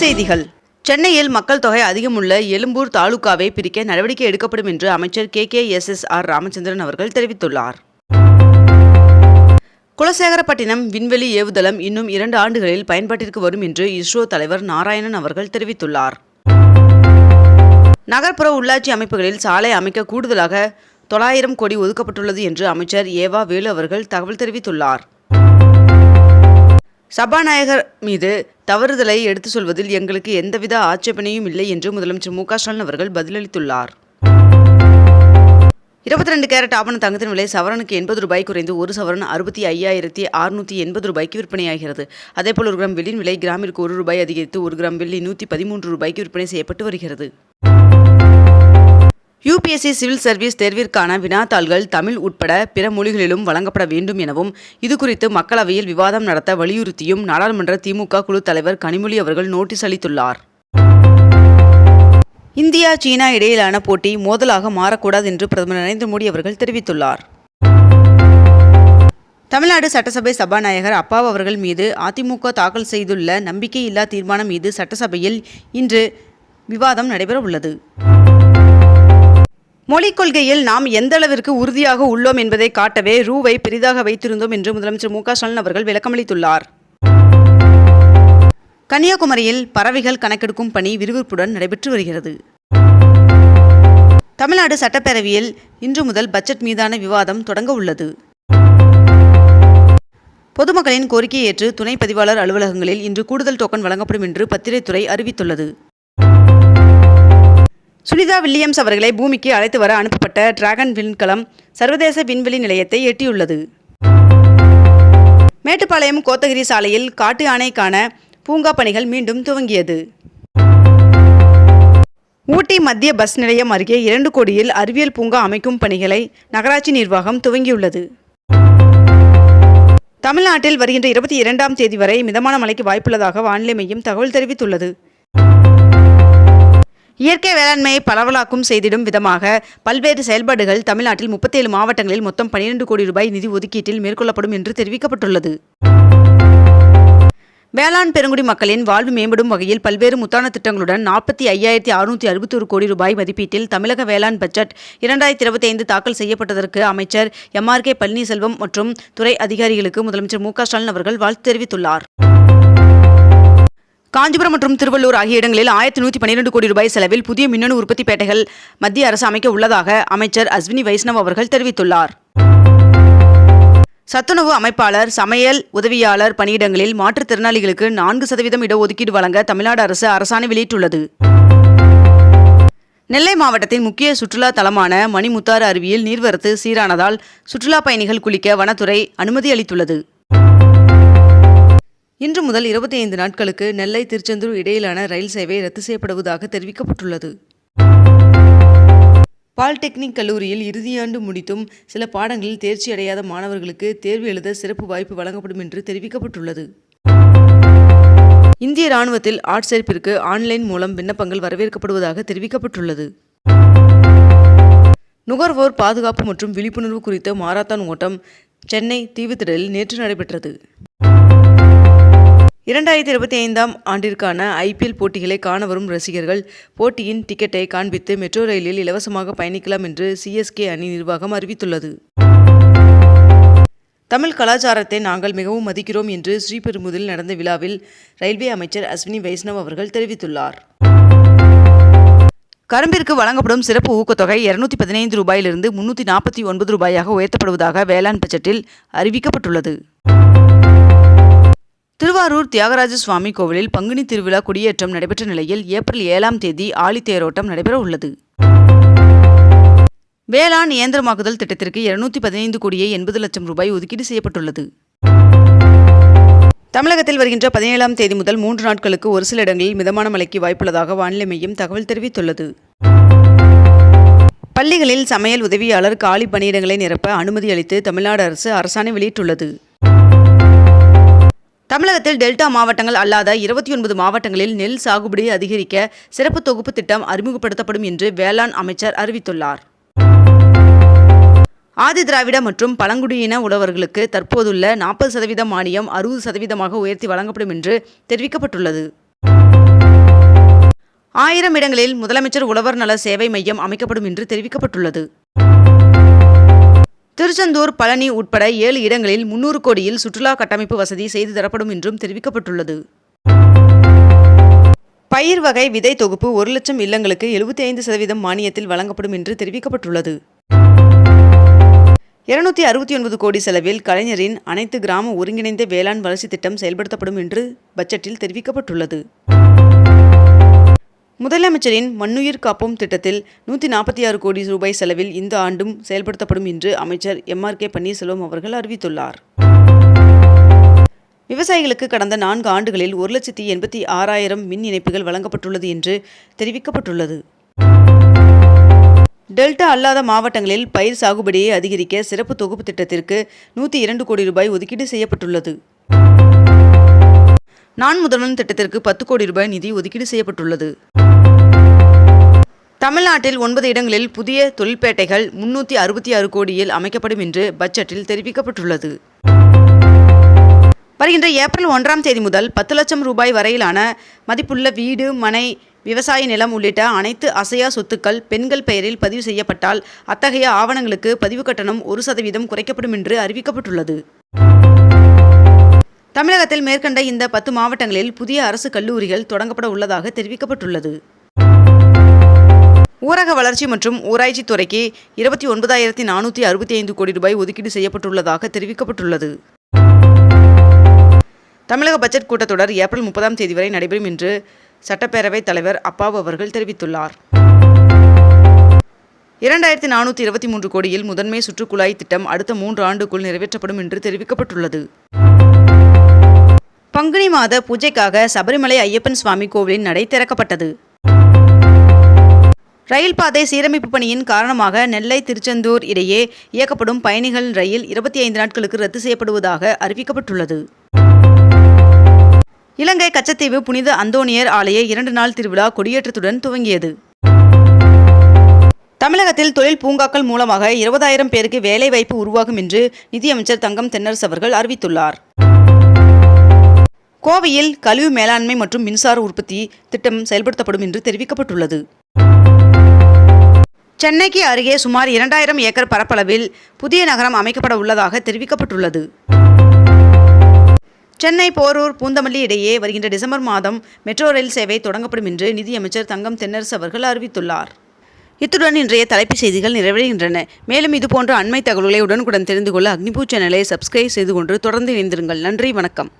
செய்திகள். சென்னையில் மக்கள் தொகை அதிகமுள்ள எழும்பூர் தாலுகாவை பிரிக்க நடவடிக்கை எடுக்கப்படும் என்று அமைச்சர் K K S S R Ramachandran அவர்கள் தெரிவித்துள்ளார். குலசேகரப்பட்டினம் விண்வெளி ஏவுதளம் இன்னும் இரண்டு ஆண்டுகளில் பயன்பாட்டிற்கு வரும் என்று இஸ்ரோ தலைவர் நாராயணன் அவர்கள் தெரிவித்துள்ளார். நகர்ப்புற உள்ளாட்சி அமைப்புகளில் சாலை அமைக்க கூடுதலாக தொள்ளாயிரம் கோடி ஒதுக்கப்பட்டுள்ளது என்று அமைச்சர் ஏவா வேலு அவர்கள் தகவல் தெரிவித்துள்ளார். சபாநாயகர் மீது தவறுதலை எடுத்துச் சொல்வதில் எங்களுக்கு எந்தவித ஆட்சேபனையும் இல்லை என்று முதலமைச்சர் மு ஸ்டாலின் அவர்கள் பதிலளித்துள்ளார். இருபத்தி ரெண்டு கேரட் ஆபண தங்கத்தின் விலை சவரனுக்கு எண்பது ரூபாய் குறைந்து ஒரு சவரன் அறுபத்தி ஐயாயிரத்தி அறுநூற்றி எண்பது ரூபாய்க்கு விற்பனையாகிறது. அதேபோல் ஒரு கிராம் வெள்ளியின் விலை கிராமிற்கு ஒரு ரூபாய் அதிகரித்து ஒரு கிராம் வெள்ளி நூற்றி பதிமூன்று ரூபாய்க்கு விற்பனை செய்யப்பட்டு வருகிறது. யுபிஎஸ்சி சிவில் சர்வீஸ் தேர்விற்கான வினாத்தாள்கள் தமிழ் உட்பட பிற மொழிகளிலும் வழங்கப்பட வேண்டும் எனவும் இதுகுறித்து மக்களவையில் விவாதம் நடத்த வலியுறுத்தியும் நாடாளுமன்ற திமுக குழு தலைவர் கனிமொழி அவர்கள் நோட்டீஸ் அளித்துள்ளார். இந்தியா சீனா இடையிலான போட்டி மோதலாக மாறக்கூடாது என்று பிரதமர் நரேந்திர மோடி அவர்கள் தெரிவித்துள்ளார். தமிழ்நாடு சட்டசபை சபாநாயகர் அப்பாவு அவர்கள் மீது அதிமுக தாக்கல் செய்துள்ள நம்பிக்கையில்லா தீர்மானம் மீது சட்டசபையில் இன்று விவாதம் நடைபெற உள்ளது மொழிக் கொள்கையில் நாம் எந்த அளவிற்கு உறுதியாக உள்ளோம் என்பதை காட்டவே ரூவை பெரிதாக வைத்திருந்தோம் என்று முதலமைச்சர் மு க ஸ்டாலின் அவர்கள் விளக்கமளித்துள்ளார். கன்னியாகுமரியில் பறவைகள் கணக்கெடுக்கும் பணி விறுவிறுப்புடன் நடைபெற்று வருகிறது. தமிழ்நாடு சட்டப்பேரவையில் இன்று முதல் பட்ஜெட் மீதான விவாதம் தொடங்க உள்ளது. பொதுமக்களின் கோரிக்கையை ஏற்று துணை பதிவாளர் அலுவலகங்களில் இன்று கூடுதல் டோக்கன் வழங்கப்படும் என்று பத்திரைத்துறை அறிவித்துள்ளது. சுனிதா வில்லியம்ஸ் அவர்களை பூமிக்கு அழைத்து வர அனுப்பப்பட்ட டிராகன் விண்கலம் சர்வதேச விண்வெளி நிலையத்தை எட்டியுள்ளது. மேட்டுப்பாளையம் கோத்தகிரி சாலையில் காட்டு யானைக்கான பூங்கா பணிகள் மீண்டும் துவங்கியது. ஊட்டி மத்திய பஸ் நிலையம் அருகே இரண்டு கோடியில் அறிவியல் பூங்கா அமைக்கும் பணிகளை நகராட்சி நிர்வாகம் துவங்கியுள்ளது. தமிழ்நாட்டில் வருகின்ற இருபத்தி இரண்டாம் தேதி வரை மிதமான மழைக்கு வாய்ப்புள்ளதாக வானிலை மையம் தகவல் தெரிவித்துள்ளது. இயற்கை வேளாண்மையை பரவலாக்கும் செய்திடும் விதமாக பல்வேறு செயல்பாடுகள் தமிழ்நாட்டில் முப்பத்தேழு மாவட்டங்களில் மொத்தம் பனிரெண்டு கோடி ரூபாய் நிதி ஒதுக்கீட்டில் மேற்கொள்ளப்படும் என்று தெரிவிக்கப்பட்டுள்ளது. வேளாண் பெருங்குடி மக்களின் வாழ்வு மேம்படும் வகையில் பல்வேறு முத்தான திட்டங்களுடன் நாற்பத்தி ஐயாயிரத்தி அறுநூற்றி அறுபத்தொரு கோடி ரூபாய் மதிப்பீட்டில் தமிழக வேளாண் பட்ஜெட் இரண்டாயிரத்தி இருபத்தி ஐந்து தாக்கல் செய்யப்பட்டதற்கு அமைச்சர் எம்ஆர் கே பழனிசெல்வம் மற்றும் துறை அதிகாரிகளுக்கு முதலமைச்சர் மு க ஸ்டாலின் அவர்கள் வாழ்த்து தெரிவித்துள்ளார். காஞ்சிபுரம் மற்றும் திருவள்ளூர் ஆகிய இடங்களில் ஆயிரத்தி நூற்றி பன்னிரெண்டு கோடி ரூபாய் செலவில் புதிய மின்னணு உற்பத்தி பேட்டைகள் மத்திய அரசு அமைக்க உள்ளதாக அமைச்சர் அஸ்வினி வைஷ்ணவ் அவர்கள் தெரிவித்துள்ளார். சத்துணவு அமைப்பாளர் சமையல் உதவியாளர் பணியிடங்களில் மாற்றுத்திறனாளிகளுக்கு நான்கு சதவீதம் இடஒதுக்கீடு வழங்க தமிழ்நாடு அரசு அரசாணை வெளியிட்டுள்ளது. நெல்லை மாவட்டத்தின் முக்கிய சுற்றுலா தலமான மணிமுத்தாறு அருவியில் நீர்வரத்து சீரானதால் சுற்றுலா பயணிகள் குளிக்க வனத்துறை அனுமதி அளித்துள்ளது. இன்று முதல் இருபத்தி ஐந்து நாட்களுக்கு நெல்லை திருச்செந்தூர் இடையிலான ரயில் சேவை ரத்து செய்யப்படுவதாக தெரிவிக்கப்பட்டுள்ளது. பாலிடெக்னிக் கல்லூரியில் இறுதியாண்டு முடித்தும் சில பாடங்களில் தேர்ச்சி அடையாத மாணவர்களுக்கு தேர்வு எழுத சிறப்பு வாய்ப்பு வழங்கப்படும் என்று தெரிவிக்கப்பட்டுள்ளது. இந்திய ராணுவத்தில் ஆட்சேர்ப்பிற்கு ஆன்லைன் மூலம் விண்ணப்பங்கள் வரவேற்கப்படுவதாக தெரிவிக்கப்பட்டுள்ளது. நுகர்வோர் பாதுகாப்பு மற்றும் விழிப்புணர்வு குறித்த மாரத்தான் ஓட்டம் சென்னை தீவுத்திடலில் நேற்று நடைபெற்றது. இரண்டாயிரத்தி இருபத்தி ஐந்தாம் ஆண்டிற்கான ஐபிஎல் போட்டிகளை காண வரும் ரசிகர்கள் போட்டியின் டிக்கெட்டை காண்பித்து மெட்ரோ ரயிலில் இலவசமாக பயணிக்கலாம் என்று சிஎஸ்கே அணி நிர்வாகம் அறிவித்துள்ளது. தமிழ் கலாச்சாரத்தை நாங்கள் மிகவும் மதிக்கிறோம் என்று ஸ்ரீபெரும்புதில் நடந்த விழாவில் ரயில்வே அமைச்சர் அஸ்வினி வைஷ்ணவ் அவர்கள் தெரிவித்துள்ளார். கரும்பிற்கு வழங்கப்படும் சிறப்பு ஊக்கத்தொகை இருநூத்தி பதினைந்து ரூபாயிலிருந்து முன்னூற்றி நாற்பத்தி ஒன்பது ரூபாயாக உயர்த்தப்படுவதாக வேளாண் பட்ஜெட்டில் அறிவிக்கப்பட்டுள்ளது. திருவாரூர் தியாகராஜ சுவாமி கோவிலில் பங்குனி திருவிழா கொடியேற்றம் நடைபெற்ற நிலையில் ஏப்ரல் ஏழாம் தேதி ஆழித்தேரோட்டம் நடைபெற உள்ளது. வேளாண் இயந்திரமாக்குதல் திட்டத்திற்கு இருநூத்தி பதினைந்து கோடியே எண்பது லட்சம் ரூபாய் ஒதுக்கீடு செய்யப்பட்டுள்ளது. தமிழகத்தில் வருகின்ற பதினேழாம் தேதி முதல் மூன்று நாட்களுக்கு ஒரு சில இடங்களில் மிதமான மழைக்கு வாய்ப்புள்ளதாக வானிலை மையம் தகவல் தெரிவித்துள்ளது. பள்ளிகளில் சமையல் உதவியாளர் காலி பணியிடங்களை நிரப்ப அனுமதி அளித்து தமிழ்நாடு அரசு அரசாணை வெளியிட்டுள்ளது. தமிழகத்தில் டெல்டா மாவட்டங்கள் அல்லாத இருபத்தி ஒன்பது மாவட்டங்களில் நெல் சாகுபடி அதிகரிக்க சிறப்பு தொகுப்பு திட்டம் அறிமுகப்படுத்தப்படும் என்று வேளாண் அமைச்சர் அறிவித்துள்ளார். ஆதி திராவிட மற்றும் பழங்குடியின உழவர்களுக்கு தற்போதுள்ள நாற்பது சதவீதம் மானியம் அறுபது சதவீதமாக உயர்த்தி வழங்கப்படும் என்று தெரிவிக்கப்பட்டுள்ளது. ஆயிரம் இடங்களில் முதலமைச்சர் உழவர் நல சேவை மையம் அமைக்கப்படும் என்று தெரிவிக்கப்பட்டுள்ளது. திருச்செந்தூர் பழனி உட்பட ஏழு இடங்களில் முன்னூறு கோடியில் சுற்றுலா கட்டமைப்பு வசதி செய்து தரப்படும் என்றும் தெரிவிக்கப்பட்டுள்ளது. பயிர் வகை விதை தொகுப்பு ஒரு லட்சம் இல்லங்களுக்கு எழுபத்தி ஐந்து சதவீதம் மானியத்தில் வழங்கப்படும் என்று தெரிவிக்கப்பட்டுள்ளது. இருநூத்தி அறுபத்தி ஒன்பது கோடி செலவில் கலைஞரின் அனைத்து கிராம ஒருங்கிணைந்த வேளாண் வளர்ச்சி திட்டம் செயல்படுத்தப்படும் என்று பட்ஜெட்டில் தெரிவிக்கப்பட்டுள்ளது. முதலமைச்சரின் மண்ணுயிர் காப்போம் திட்டத்தில் நூற்றி நாற்பத்தி ஆறு கோடி ரூபாய் செலவில் இந்த ஆண்டும் செயல்படுத்தப்படும் என்று அமைச்சர் எம்ஆர் கே பன்னீர்செல்வம் அவர்கள் அறிவித்துள்ளார். விவசாயிகளுக்கு கடந்த நான்கு ஆண்டுகளில் ஒரு லட்சத்தி எண்பத்தி ஆறாயிரம் மின் இணைப்புகள் வழங்கப்பட்டுள்ளது என்று தெரிவிக்கப்பட்டுள்ளது. டெல்டா அல்லாத மாவட்டங்களில் பயிர் சாகுபடியை அதிகரிக்க சிறப்பு தொகுப்பு திட்டத்திற்கு நூற்றி இரண்டு கோடி ரூபாய் ஒதுக்கீடு செய்யப்பட்டுள்ளது. நான் முதல்வன் திட்டத்திற்கு பத்து கோடி ரூபாய் நிதி ஒதுக்கீடு செய்யப்பட்டுள்ளது. தமிழ்நாட்டில் ஒன்பது இடங்களில் புதிய தொழிற்பேட்டைகள் முன்னூற்றி அறுபத்தி ஆறு கோடியில் அமைக்கப்படும் என்று பட்ஜெட்டில் தெரிவிக்கப்பட்டுள்ளது. வருகின்ற ஏப்ரல் ஒன்றாம் தேதி முதல் பத்து லட்சம் ரூபாய் வரையிலான மதிப்புள்ள வீடு மனை விவசாய நிலம் உள்ளிட்ட அனைத்து அசையா சொத்துக்கள் பெண்கள் பெயரில் பதிவு செய்யப்பட்டால் அத்தகைய ஆவணங்களுக்கு பதிவு கட்டணம் ஒரு சதவீதம் குறைக்கப்படும் என்று அறிவிக்கப்பட்டுள்ளது. தமிழகத்தில் மேற்கண்ட இந்த பத்து மாவட்டங்களில் புதிய அரசு கல்லூரிகள் தொடங்கப்பட உள்ளதாக தெரிவிக்கப்பட்டுள்ளது. ஊரக வளர்ச்சி மற்றும் ஊராட்சி துறைக்கு இருபத்தி ஒன்பதாயிரத்தி நானூற்றி அறுபத்தி ஐந்து கோடி ரூபாய் ஒதுக்கீடு செய்யப்பட்டுள்ளதாக தெரிவிக்கப்பட்டுள்ளது. தமிழக பட்ஜெட் கூட்டத்தொடர் ஏப்ரல் முப்பதாம் தேதி வரை நடைபெறும் என்று சட்டப்பேரவைத் தலைவர் அப்பாவு அவர்கள் தெரிவித்துள்ளார். இரண்டாயிரத்தி நானூற்றி இருபத்தி மூன்று கோடியில் முதன்மை சுற்றுக்குழாய் திட்டம் அடுத்த மூன்று ஆண்டுக்குள் நிறைவேற்றப்படும் என்று தெரிவிக்கப்பட்டுள்ளது. பங்குனி மாத பூஜைக்காக சபரிமலை ஐயப்பன் சுவாமி கோவிலின் நடை திறக்கப்பட்டது. ரயில் பாதை சீரமைப்பு பணியின் காரணமாக நெல்லை திருச்செந்தூர் இடையே இயக்கப்படும் பயணிகள் ரயில் இருபத்தி ஐந்து நாட்களுக்கு ரத்து செய்யப்படுவதாக அறிவிக்கப்பட்டுள்ளது. இலங்கை கச்சத்தீவு புனித அந்தோனியர் ஆலய இரண்டு நாள் திருவிழா கொடியேற்றத்துடன் துவங்கியது. தமிழகத்தில் தொழில் பூங்காக்கள் மூலமாக இருபதாயிரம் பேருக்கு வேலைவாய்ப்பு உருவாகும் என்று நிதியமைச்சர் தங்கம் தென்னரசு அவர்கள் அறிவித்துள்ளார். கோவையில் கழிவு மேலாண்மை மற்றும் மின்சார உற்பத்தி திட்டம் செயல்படுத்தப்படும் என்று தெரிவிக்கப்பட்டுள்ளது. சென்னைக்கு அருகே சுமார் இரண்டாயிரம் ஏக்கர் பரப்பளவில் புதிய நகரம் அமைக்கப்பட உள்ளதாக தெரிவிக்கப்பட்டுள்ளது. சென்னை போரூர் பூந்தமல்லி இடையே வருகின்ற டிசம்பர் மாதம் மெட்ரோ ரயில் சேவை தொடங்கப்படும் என்று நிதியமைச்சர் தங்கம் தென்னரசு அவர்கள் அறிவித்துள்ளார். இத்துடன் இன்றைய தலைப்புச் செய்திகள் நிறைவடைகின்றன. மேலும் இதுபோன்ற அண்மை தகவல்களை உடனுக்குடன் தெரிந்து கொள்ள அக்னிபூ சேனலை சப்ஸ்கிரைப் செய்து கொண்டு தொடர்ந்து இணைந்திருங்கள். நன்றி வணக்கம்.